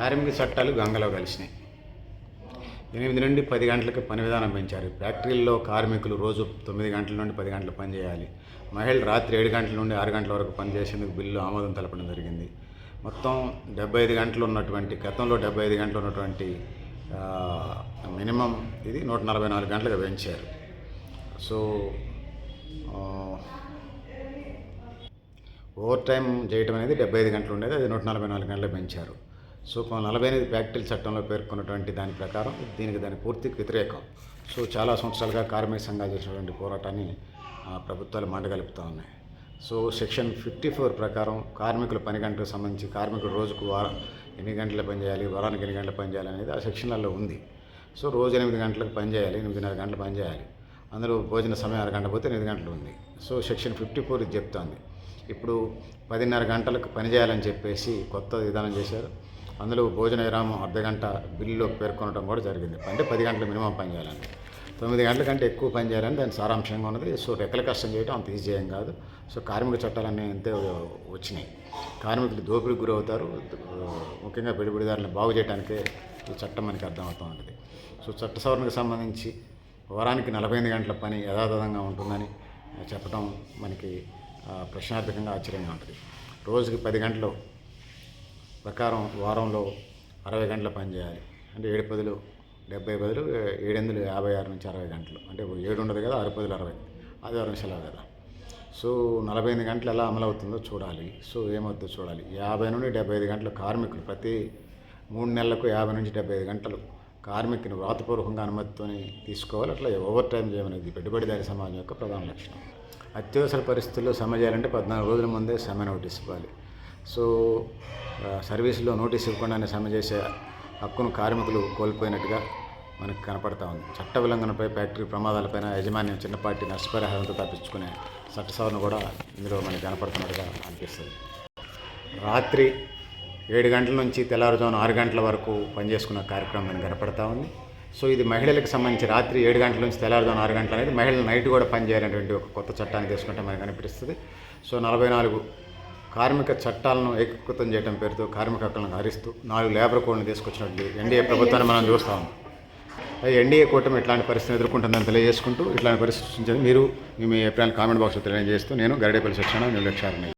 కార్మిక చట్టాలు గంగలో కలిసినాయి. ఎనిమిది నుండి పది గంటలకు పని విధానం పెంచారు. ఫ్యాక్టరీల్లో కార్మికులు రోజు తొమ్మిది గంటల నుండి పది గంటలు పనిచేయాలి మహిళలు రాత్రి ఏడు గంటల నుండి ఆరు గంటల వరకు పనిచేసేందుకు బిల్లు ఆమోదం తెలపడం జరిగింది. మొత్తం డెబ్బై ఐదు గంటలు ఉన్నటువంటి గతంలో డెబ్బై ఐదు గంటలు ఉన్నటువంటి మినిమం ఇది నూట నలభై నాలుగు గంటలుగా పెంచారు. సో ఓవర్ టైం చేయటం అనేది డెబ్బై ఐదు గంటలు ఉండేది అది నూట నలభై నాలుగు గంటలు పెంచారు. సో నలభై ఎనిమిది ఫ్యాక్టరీల చట్టంలో పేర్కొన్నటువంటి దాని ప్రకారం దీనికి దాని పూర్తికి వ్యతిరేకం. సో చాలా సంవత్సరాలుగా కార్మిక సంఘాలు చేసినటువంటి పోరాటాన్ని ప్రభుత్వాలు మండగలుపుతూ ఉన్నాయి. సో సెక్షన్ ఫిఫ్టీ ఫోర్ ప్రకారం కార్మికుల పని గంటలకు సంబంధించి కార్మికులు రోజుకు వారం ఎన్ని గంటలు పని చేయాలి వారానికి ఎన్ని గంటలు పని చేయాలి అనేది ఆ సెక్షన్లలో ఉంది. సో రోజు ఎనిమిది గంటలకు పనిచేయాలి ఎనిమిదిన్నర గంటలు పని చేయాలి. అందులో భోజన సమయం అరగంట పోతే ఎనిమిది గంటలు ఉంది. సో సెక్షన్ ఫిఫ్టీ ఫోర్ ఇది చెప్తోంది. ఇప్పుడు పదిన్నర గంటలకు పని చేయాలని చెప్పేసి కొత్త విధానం చేశారు. అందులో భోజన విరామం అర్ధగంట బిల్లులో పేర్కొనడం కూడా జరిగింది. అంటే పది గంటల మినిమం పని చేయాలని తొమ్మిది గంటల కంటే ఎక్కువ పని చేయాలని దాని సారాంశంగా ఉన్నది. సో రెక్కల కష్టం చేయడం అంత ఈజీ ఏం కాదు. సో కార్మిక చట్టాలన్నీ అంతే వచ్చినాయి. కార్మికులు దోపిడీకి గురవుతారు. ముఖ్యంగా పెట్టుబడిదారులను బాగు చేయడానికే ఈ చట్టం మనకి అర్థమవుతూ ఉంటుంది సో చట్ట సవరణకు సంబంధించి వారానికి నలభై ఎనిమిది గంటల పని యథాతథంగా ఉంటుందని చెప్పడం మనకి ప్రశ్నార్థకంగా ఆశ్చర్యంగా ఉంటుంది. రోజుకి పది గంటలు ప్రకారం వారంలో అరవై గంటల పని చేయాలి అంటే ఏడు పదులు డెబ్బై పదులు ఏడు వందలు యాభై ఆరు నుంచి అరవై గంటలు. అంటే ఏడు ఉండదు కదా అరవై పదులు అరవై. ఆదివారం సెలవు కదా. సో నలభై ఎనిమిది గంటలు ఎలా అమలు అవుతుందో చూడాలి. సో ఏమవుతుందో చూడాలి. యాభై నుండి డెబ్బై ఐదు గంటలు కార్మికులు ప్రతి మూడు నెలలకు యాభై నుంచి డెబ్బై ఐదు గంటలు కార్మికుని వ్రాతపూర్వకంగా అనుమతితోని తీసుకోవాలి. అట్లా ఓవర్ టైం చేయమనేది పెట్టుబడిదారి సమాజం యొక్క ప్రధాన లక్షణం. అత్యవసర పరిస్థితుల్లో సమ్మె చేయాలంటే పద్నాలుగు రోజుల ముందే సమ్మె నోటీస్ ఇవ్వాలి. సో సర్వీసులో నోటీస్ ఇవ్వకుండానే సమ్మె చేసే హక్కును కార్మికులు కోల్పోయినట్టుగా మనకు కనపడతా ఉంది. చట్ట ఉల్లంఘనపై ఫ్యాక్టరీ ప్రమాదాలపైన యాజమాన్యం చిన్నపాటి నష్టపరిహారంతో తప్పించుకునే చట్ట సవరణ కూడా ఇందులో మనకి కనపడుతున్నట్టుగా అనిపిస్తుంది. రాత్రి ఏడు గంటల నుంచి తెల్లారుజామున ఆరు గంటల వరకు పనిచేసుకున్న కార్యక్రమం మనకు కనపడతా ఉంది. సో ఇది మహిళలకు సంబంధించి రాత్రి ఏడు గంటల నుంచి తెల్లవారుజామున ఆరు గంటల అనేది మహిళలు నైట్ కూడా పనిచేయాలనేటువంటి ఒక కొత్త చట్టాన్ని తీసుకుంటే మనకు కనిపిస్తుంది. సో నలభై నాలుగు కార్మిక చట్టాలను ఏకీకృతం చేయడం పేరుతో కార్మిక హక్కులను హరిస్తూ నాలుగు లేబర్ కోడ్ని తీసుకొచ్చినట్లు ఎన్డీఏ ప్రభుత్వాన్ని మనం చూస్తాం అది ఎన్డీఏ కూటమి ఇట్లాంటి పరిస్థితిని ఎదుర్కొంటుందని తెలియజేసుకుంటూ ఇట్లాంటి పరిస్థితి మీరు మీ అభిప్రాయాలు కామెంట్ బాక్స్లో తెలియజేస్తూ నేను గరడేపల్లి శిక్షణ నిర్లక్ష్యాన్ని